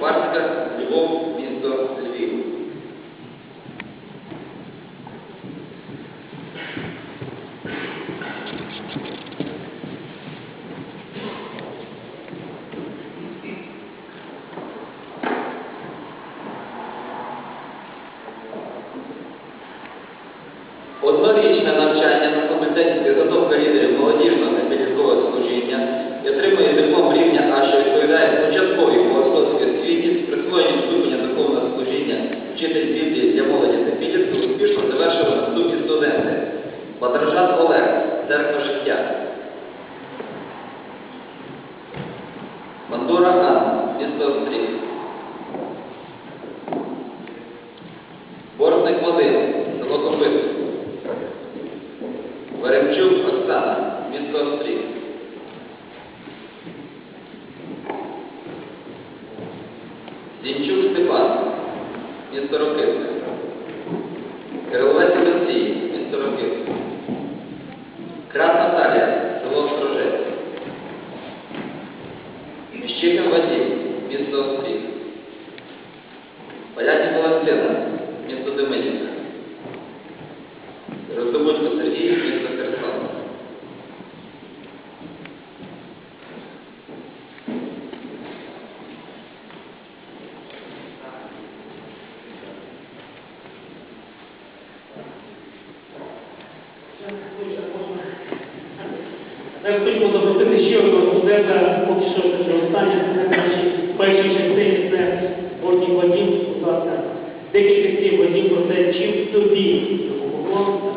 Варська, Львов, місто Львів. Однорічне навчання на факультеті підготовка лідерів Бандура Анна, місто Острів. Бортник Вадим, село Копитко. Веремчук Оксана, місто Острів. Зінчук Степан, місто Рокитне. Кириловець Олексій, місто Рокитне. Крат Наталія, село Строжець. Міщикин Вадим, місто Острів. Полятник Валентина, місто Демидівка. Роздобудько Сергій, місто Херсон. Хочемо запросити ще одного студента, descritivo e importante subir do Google